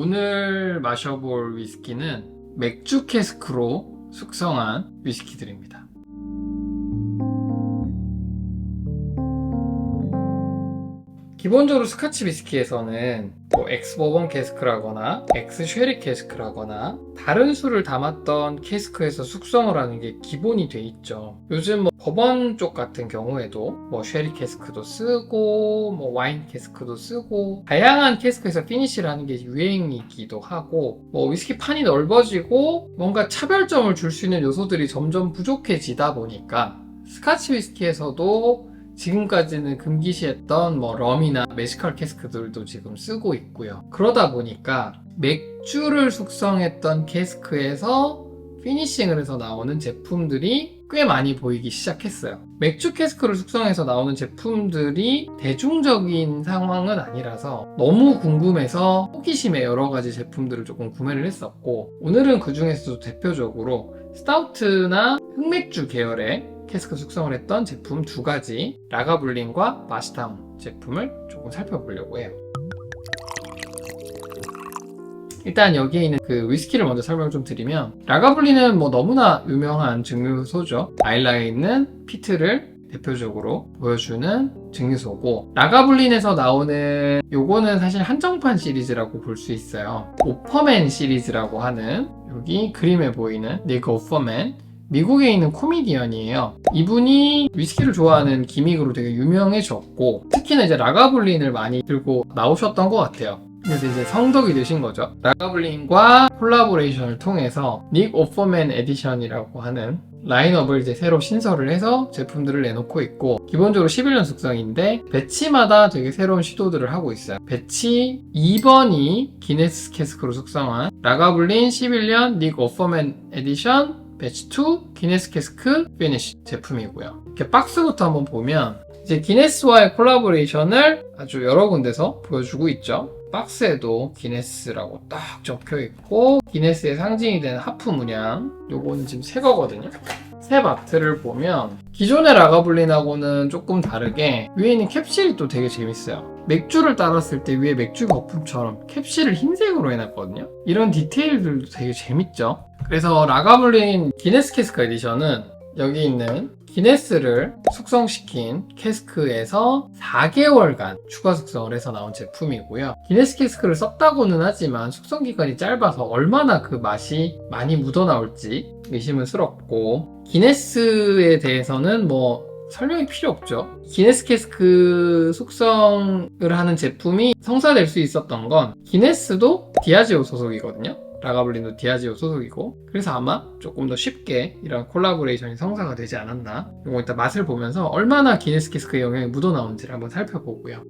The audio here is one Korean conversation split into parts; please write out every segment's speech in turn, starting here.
오늘 마셔볼 위스키는 맥주 캐스크로 숙성한 위스키들입니다. 기본적으로 스카치 위스키에서는 뭐 엑스 버번 캐스크라거나 엑스 쉐리 캐스크라거나 다른 술을 담았던 캐스크에서 숙성을 하는 게 기본이 돼 있죠. 요즘 뭐 버번 쪽 같은 경우에도 뭐 쉐리 캐스크도 쓰고 뭐 와인 캐스크도 쓰고 다양한 캐스크에서 피니시를 하는 게 유행이기도 하고 뭐 위스키 판이 넓어지고 뭔가 차별점을 줄 수 있는 요소들이 점점 부족해지다 보니까 스카치 위스키에서도 지금까지는 금기시했던 뭐 럼이나 메시칼 캐스크들도 지금 쓰고 있고요. 그러다 보니까 맥주를 숙성했던 캐스크에서 피니싱을 해서 나오는 제품들이 꽤 많이 보이기 시작했어요. 맥주 캐스크를 숙성해서 나오는 제품들이 대중적인 상황은 아니라서 너무 궁금해서 호기심에 여러 가지 제품들을 조금 구매를 했었고 오늘은 그 중에서도 대표적으로 스타우트나 흑맥주 계열의 캐스크 숙성을 했던 제품 두 가지 라가블린과 마시타운 제품을 조금 살펴보려고 해요. 일단 여기에 있는 그 위스키를 먼저 설명 좀 드리면 라가블린은 뭐 너무나 유명한 증류소죠. 아일라에 있는 피트를 대표적으로 보여주는 증류소고 라가블린에서 나오는 요거는 사실 한정판 시리즈라고 볼 수 있어요. 오퍼맨 시리즈라고 하는 여기 그림에 보이는 닉 오퍼맨 미국에 있는 코미디언이에요. 이분이 위스키를 좋아하는 기믹으로 되게 유명해졌고 특히나 이제 라가블린을 많이 들고 나오셨던 것 같아요. 그래서 이제 성덕이 되신 거죠. 라가블린과 콜라보레이션을 통해서 닉 오퍼맨 에디션이라고 하는 라인업을 이제 새로 신설을 해서 제품들을 내놓고 있고 기본적으로 11년 숙성인데 배치마다 되게 새로운 시도들을 하고 있어요. 배치 2번이 기네스 캐스크로 숙성한 라가블린 11년 닉 오퍼맨 에디션 배치 2 기네스 캐스크 피니쉬 제품이고요. 이렇게 박스부터 한번 보면 이제 기네스와의 콜라보레이션을 아주 여러 군데서 보여주고 있죠. 박스에도 기네스라고 딱 적혀 있고 기네스의 상징이 되는 하프 문양 요거는 지금 새 거거든요. 새 마트를 보면 기존의 라가블린하고는 조금 다르게 위에 있는 캡슐이 또 되게 재밌어요. 맥주를 따랐을 때 위에 맥주 거품처럼 캡슐을 흰색으로 해놨거든요. 이런 디테일들도 되게 재밌죠. 그래서 라가블린 기네스 캐스크 에디션은 여기 있는 기네스를 숙성시킨 캐스크에서 4개월간 추가 숙성을 해서 나온 제품이고요. 기네스 캐스크를 썼다고는 하지만 숙성 기간이 짧아서 얼마나 그 맛이 많이 묻어나올지 의심스럽고 기네스에 대해서는 뭐 설명이 필요 없죠. 기네스 캐스크 숙성을 하는 제품이 성사될 수 있었던 건 기네스도 디아지오 소속이거든요. 라가블린도 디아지오 소속이고 그래서 아마 조금 더 쉽게 이런 콜라보레이션이 성사가 되지 않았나 이거 일단 맛을 보면서 얼마나 기네스 캐스크의 영향이 묻어나온지를 한번 살펴보고요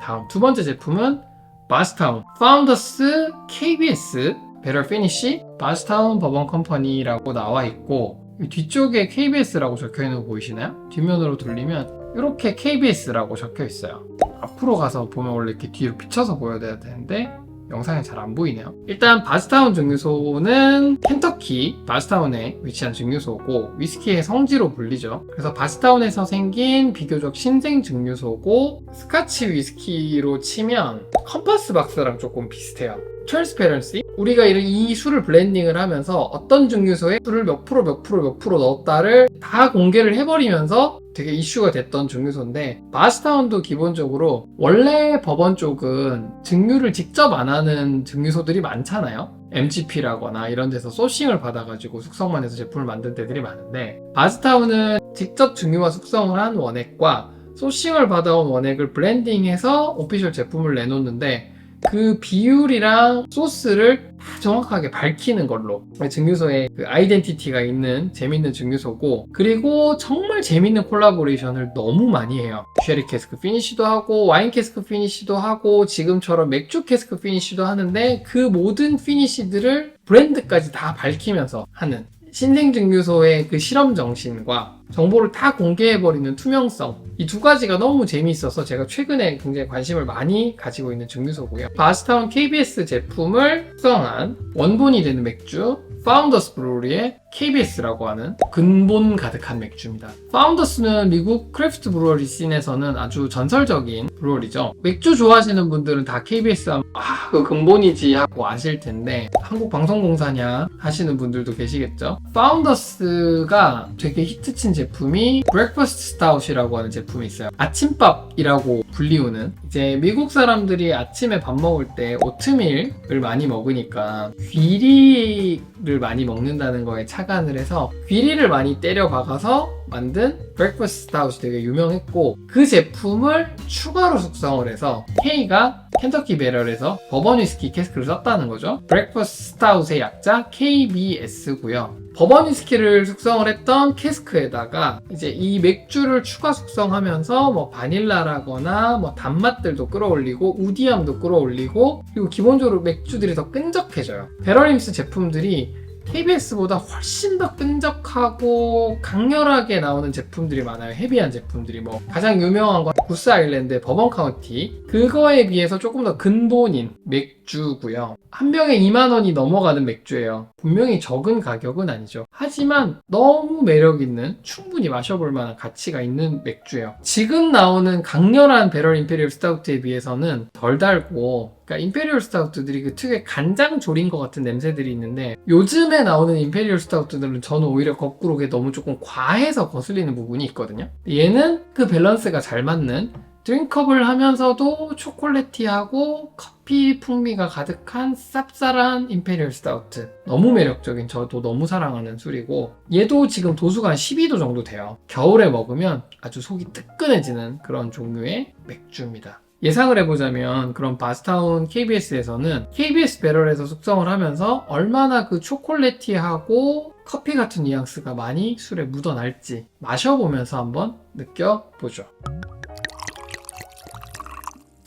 다음 두 번째 제품은 바스타운 파운더스 KBS 베럴 피니쉬 바스타운 버번 컴퍼니라고 나와 있고 이 뒤쪽에 KBS라고 적혀 있는 거 보이시나요? 뒷면으로 돌리면 이렇게 KBS라고 적혀 있어요. 앞으로 가서 보면 원래 이렇게 뒤로 비춰서 보여야 되는데 영상에 잘 안 보이네요. 일단 바스타운 증류소는 켄터키 바스타운에 위치한 증류소고 위스키의 성지로 불리죠. 그래서 바스타운에서 생긴 비교적 신생 증류소고 스카치 위스키로 치면 컴파스 박스랑 조금 비슷해요. 트랜스페런시 우리가 이 술을 블렌딩을 하면서 어떤 증류소에 술을 몇 프로 몇 프로 몇 프로 넣었다를 다 공개를 해버리면서 되게 이슈가 됐던 증류소인데 바스타운도 기본적으로 원래 법원 쪽은 증류를 직접 안 하는 증류소들이 많잖아요. MGP라거나 이런 데서 소싱을 받아가지고 숙성만 해서 제품을 만든 데들이 많은데 바스타운은 직접 증류와 숙성을 한 원액과 소싱을 받아온 원액을 블렌딩해서 오피셜 제품을 내놓는데 그 비율이랑 소스를 다 정확하게 밝히는 걸로. 증류소에 그 아이덴티티가 있는 재밌는 증류소고 그리고 정말 재밌는 콜라보레이션을 너무 많이 해요. 쉐리 캐스크 피니쉬도 하고 와인 캐스크 피니쉬도 하고 지금처럼 맥주 캐스크 피니쉬도 하는데 그 모든 피니쉬들을 브랜드까지 다 밝히면서 하는 신생 증류소의 그 실험 정신과 정보를 다 공개해버리는 투명성 이 두 가지가 너무 재미있어서 제가 최근에 굉장히 관심을 많이 가지고 있는 증류소고요. 바스타운 KBS 제품을 숙성한 원본이 되는 맥주 파운더스 브루어리의 KBS라고 하는 근본 가득한 맥주입니다. 파운더스는 미국 크래프트 브루어리 씬에서는 아주 전설적인 브루어리죠. 맥주 좋아하시는 분들은 다 KBS 하면 아, 그 근본이지 하고 아실 텐데 한국 방송공사냐 하시는 분들도 계시겠죠. 파운더스가 되게 히트친 제품이 브렉퍼스트 스타웃이라고 하는 제품이 있어요. 아침밥이라고 불리우는 이제 미국 사람들이 아침에 밥 먹을 때 오트밀을 많이 먹으니까 귀리를 많이 먹는다는 거에 착안을 해서 귀리를 많이 때려 박아서 만든 브렉퍼스트 스타웃이 되게 유명했고 그 제품을 추가로 숙성을 해서 K가 켄터키 배럴에서 버번 위스키 캐스크를 썼다는 거죠. 브렉퍼스트 스타웃의 약자 KBS고요. 버번 위스키를 숙성을 했던 캐스크에다가 이제 이 맥주를 추가 숙성하면서 뭐 바닐라라거나 뭐 단맛들도 끌어올리고 우디함도 끌어올리고 그리고 기본적으로 맥주들이 더 끈적해져요. 베러림스 제품들이 KBS보다 훨씬 더 끈적하고 강렬하게 나오는 제품들이 많아요. 헤비한 제품들이 뭐 가장 유명한 건 구스 아일랜드의 버번 카운티 그거에 비해서 조금 더 근본인 맥주고요. 한 병에 2만 원이 넘어가는 맥주예요. 분명히 적은 가격은 아니죠. 하지만 너무 매력 있는 충분히 마셔볼 만한 가치가 있는 맥주예요. 지금 나오는 강렬한 배럴 임페리얼 스타우트에 비해서는 덜 달고 그러니까 임페리얼 스타우트들이 그 특유의 간장 조린 것 같은 냄새들이 있는데 요즘 에 나오는 임페리얼 스타우트들은 저는 오히려 거꾸로 그게 너무 조금 과해서 거슬리는 부분이 있거든요. 얘는 그 밸런스가 잘 맞는 드링컵을 하면서도 초콜릿티하고 커피 풍미가 가득한 쌉쌀한 임페리얼 스타우트. 너무 매력적인 저도 너무 사랑하는 술이고 얘도 지금 도수가 한 12도 정도 돼요. 겨울에 먹으면 아주 속이 뜨끈해지는 그런 종류의 맥주입니다 예상을 해보자면 그런 바스타운 KBS에서는 KBS 배럴에서 숙성을 하면서 얼마나 그 초콜릿티하고 커피 같은 뉘앙스가 많이 술에 묻어날지 마셔보면서 한번 느껴보죠.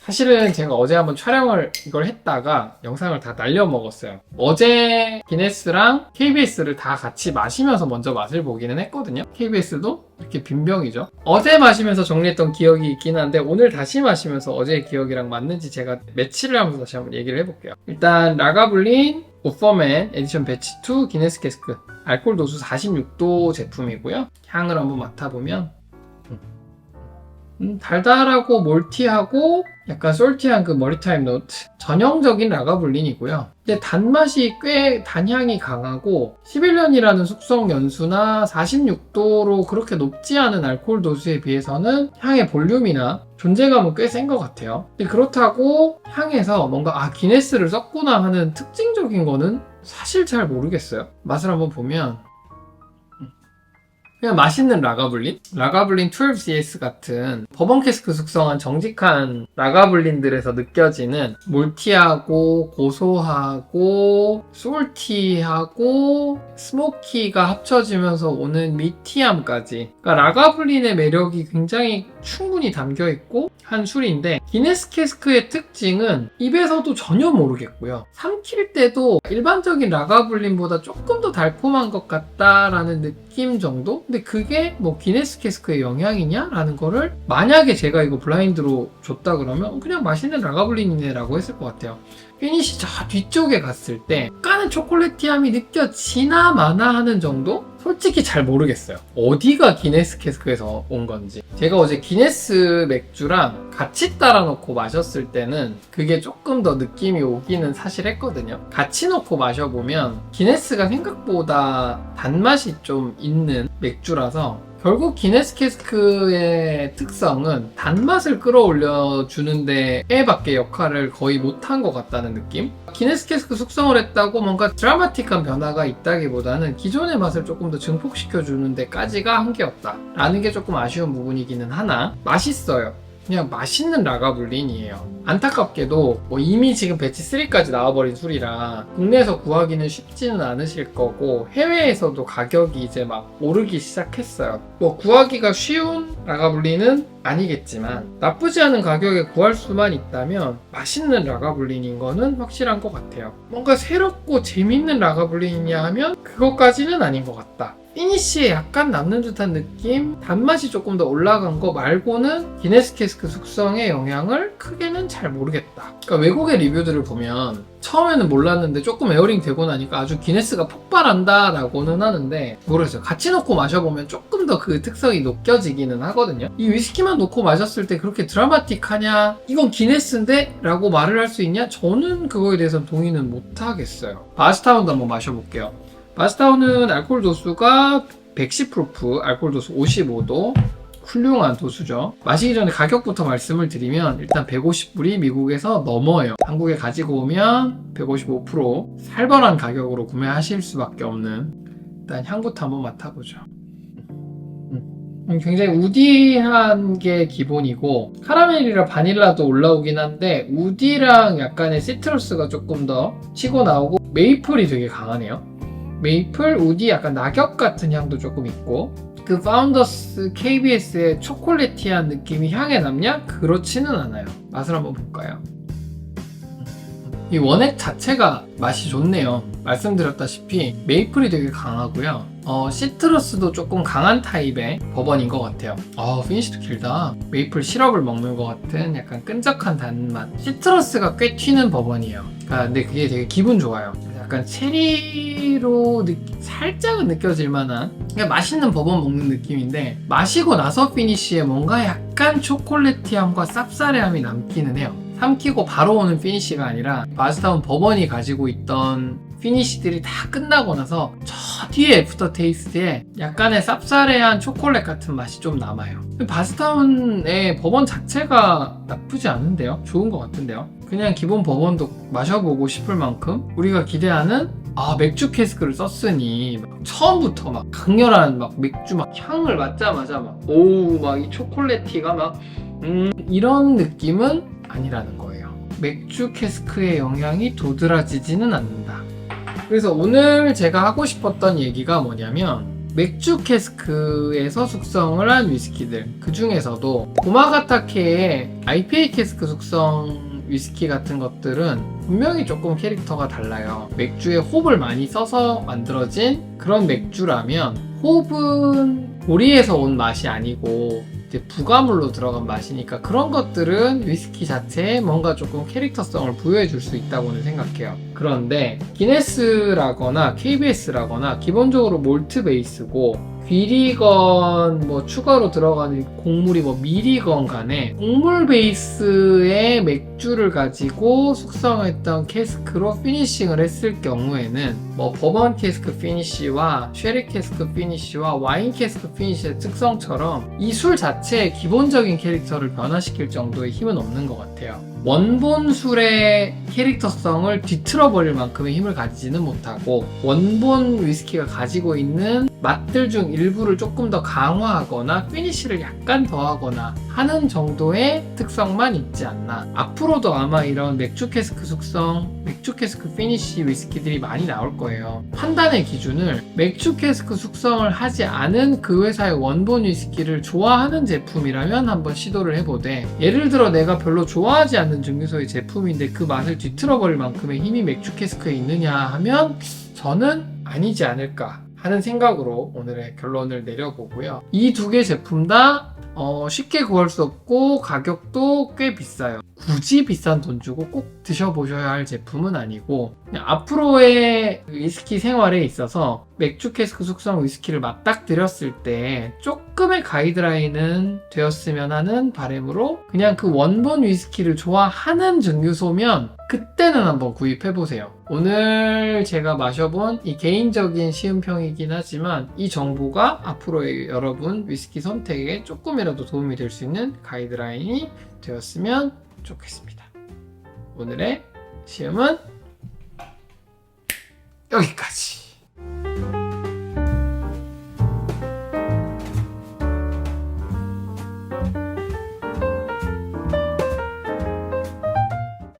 사실은 제가 어제 한번 촬영을 이걸 했다가 영상을 다 날려 먹었어요. 어제 기네스랑 KBS를 다 같이 마시면서 먼저 맛을 보기는 했거든요. KBS도 이렇게 빈병이죠. 어제 마시면서 정리했던 기억이 있긴 한데 오늘 다시 마시면서 어제의 기억이랑 맞는지 제가 매치를 하면서 다시 한번 얘기를 해볼게요. 일단 라가블린 오퍼맨 에디션 배치 2 기네스 캐스크 알코올 도수 46도 제품이고요. 향을 한번 맡아보면 음, 달달하고 몰티하고 약간 솔티한 그 머리타임 노트. 전형적인 라가블린이고요. 근데 단맛이 꽤 단향이 강하고 11년이라는 숙성 연수나 46도로 그렇게 높지 않은 알코올 도수에 비해서는 향의 볼륨이나 존재감은 꽤 센 것 같아요. 근데 그렇다고 향에서 뭔가 아 기네스를 썼구나 하는 특징적인 거는 사실 잘 모르겠어요. 맛을 한번 보면 그냥 맛있는 라가블린? 라가블린 12CS 같은 버번 캐스크 숙성한 정직한 라가블린들에서 느껴지는 몰티하고 고소하고 솔티하고 스모키가 합쳐지면서 오는 미티함까지 그러니까 라가블린의 매력이 굉장히 충분히 담겨 있고 한 술인데 기네스 캐스크의 특징은 입에서도 전혀 모르겠고요. 삼킬 때도 일반적인 라가블린보다 조금 더 달콤한 것 같다라는 느낌 정도? 근데 그게 뭐 기네스 캐스크의 영향이냐라는 거를 만약에 제가 이거 블라인드로 줬다 그러면 그냥 맛있는 라가블린이네라고 했을 것 같아요. 피니시 저 뒤쪽에 갔을 때 약간은 초콜릿티함이 느껴지나 마나 하는 정도? 솔직히 잘 모르겠어요. 어디가 기네스 캐스크에서 온 건지. 제가 어제 기네스 맥주랑 같이 따라 놓고 마셨을 때는 그게 조금 더 느낌이 오기는 사실 했거든요. 같이 놓고 마셔보면 기네스가 생각보다 단맛이 좀 있는 맥주라서 결국 기네스 캐스크의 특성은 단맛을 끌어올려 주는데 에밖에 역할을 거의 못한 것 같다는 느낌? 기네스 캐스크 숙성을 했다고 뭔가 드라마틱한 변화가 있다기보다는 기존의 맛을 조금 더 증폭시켜 주는 데까지가 한계였다 라는 게 조금 아쉬운 부분이기는 하나 맛있어요 그냥 맛있는 라가블린이에요. 안타깝게도 뭐 이미 지금 배치 3까지 나와버린 술이라 국내에서 구하기는 쉽지는 않으실 거고 해외에서도 가격이 이제 막 오르기 시작했어요. 뭐 구하기가 쉬운 라가블린은 아니겠지만 나쁘지 않은 가격에 구할 수만 있다면 맛있는 라가블린인 거는 확실한 것 같아요. 뭔가 새롭고 재밌는 라가블린이냐 하면 그것까지는 아닌 것 같다. 피니쉬에 약간 남는 듯한 느낌, 단맛이 조금 더 올라간 거 말고는 기네스 캐스크 숙성의 영향을 크게는 잘 모르겠다. 그러니까 외국의 리뷰들을 보면 처음에는 몰랐는데 조금 에어링 되고 나니까 아주 기네스가 폭발한다 라고는 하는데 모르겠어요. 같이 놓고 마셔보면 조금 더 그 특성이 느껴지기는 하거든요. 이 위스키만 놓고 마셨을 때 그렇게 드라마틱하냐? 이건 기네스인데? 라고 말을 할 수 있냐? 저는 그거에 대해서는 동의는 못하겠어요. 바스타운도 한번 마셔볼게요. 바스타운은 알코올 도수가 110 프로프, 알코올 도수 55도, 훌륭한 도수죠. 마시기 전에 가격부터 말씀을 드리면 일단 150불이 미국에서 넘어요. 한국에 가지고 오면 155% 살벌한 가격으로 구매하실 수밖에 없는 일단 향부터 한번 맡아보죠. 음, 굉장히 우디한 게 기본이고 카라멜이랑 바닐라도 올라오긴 한데 우디랑 약간의 시트러스가 조금 더 치고 나오고 메이플이 되게 강하네요. 메이플, 우디 약간 낙엽 같은 향도 조금 있고 그 파운더스 KBS의 초콜릿티한 느낌이 향에 남냐? 그렇지는 않아요. 맛을 한번 볼까요? 이 원액 자체가 맛이 좋네요. 말씀드렸다시피 메이플이 되게 강하고요. 어, 시트러스도 조금 강한 타입의 버번인 것 같아요. 아, 피니시도 길다. 메이플 시럽을 먹는 것 같은 약간 끈적한 단맛. 시트러스가 꽤 튀는 버번이에요. 아, 근데 그게 되게 기분 좋아요. 약간 체리로 느- 살짝은 느껴질 만한 그냥 맛있는 버번 먹는 느낌인데 마시고 나서 피니쉬에 뭔가 약간 초콜릿티함과 쌉싸래함이 남기는 해요. 삼키고 바로 오는 피니쉬가 아니라 마스타운 버번이 가지고 있던 피니쉬들이 다 끝나고 나서 저 뒤에 애프터 테이스트에 약간의 쌉싸래한 초콜릿 같은 맛이 좀 남아요. 바스타운의 버번 자체가 나쁘지 않은데요? 좋은 것 같은데요? 그냥 기본 버번도 마셔보고 싶을 만큼 우리가 기대하는 아 맥주 캐스크를 썼으니 막 처음부터 막 강렬한 막 맥주 막 향을 맡자마자 막 오우 막 이 초콜릿티가 막 음, 이런 느낌은 아니라는 거예요. 맥주 캐스크의 영향이 도드라지지는 않는다. 그래서 오늘 제가 하고 싶었던 얘기가 뭐냐면 맥주 캐스크에서 숙성을 한 위스키들 그 중에서도 고마가타케의 IPA 캐스크 숙성 위스키 같은 것들은 분명히 조금 캐릭터가 달라요. 맥주에 홉을 많이 써서 만들어진 그런 맥주라면 홉은 보리에서 온 맛이 아니고 이제 부가물로 들어간 맛이니까 그런 것들은 위스키 자체에 뭔가 조금 캐릭터성을 부여해 줄 수 있다고는 생각해요. 그런데 기네스라거나 KBS라거나 기본적으로 몰트 베이스고 귀리건 뭐 추가로 들어가는 곡물이 뭐 미리건 간에 곡물 베이스의 맥주를 가지고 숙성했던 캐스크로 피니싱을 했을 경우에는 뭐 버번 캐스크 피니쉬와 쉐리 캐스크 피니쉬와 와인 캐스크 피니쉬의 특성처럼 이 술 자체의 기본적인 캐릭터를 변화시킬 정도의 힘은 없는 것 같아요. 원본 술의 캐릭터성을 뒤틀어 버릴 만큼의 힘을 가지지는 못하고 원본 위스키가 가지고 있는 맛들 중 일부를 조금 더 강화하거나 피니쉬를 약간 더하거나 하는 정도의 특성만 있지 않나. 앞으로도 아마 이런 맥주 캐스크 숙성, 맥주 캐스크 피니쉬 위스키들이 많이 나올 거예요. 판단의 기준을 맥주 캐스크 숙성을 하지 않은 그 회사의 원본 위스키를 좋아하는 제품이라면 한번 시도를 해보되 예를 들어 내가 별로 좋아하지 않는 증류소의 제품인데 그 맛을 뒤틀어버릴 만큼의 힘이 맥주 캐스크에 있느냐 하면 저는 아니지 않을까 하는 생각으로 오늘의 결론을 내려보고요. 이 두 개 제품 다 어, 쉽게 구할 수 없고 가격도 꽤 비싸요. 굳이 비싼 돈 주고 꼭 드셔보셔야 할 제품은 아니고 앞으로의 위스키 생활에 있어서 맥주 캐스크 숙성 위스키를 맞닥뜨렸을 때 조금의 가이드라인은 되었으면 하는 바람으로 그냥 그 원본 위스키를 좋아하는 증류소면 그때는 한번 구입해보세요. 오늘 제가 마셔본 이 개인적인 시음평이긴 하지만 이 정보가 앞으로의 여러분 위스키 선택에 조금이라도 도움이 될 수 있는 가이드라인이 되었으면 좋겠습니다. 오늘의 시음은 여기까지.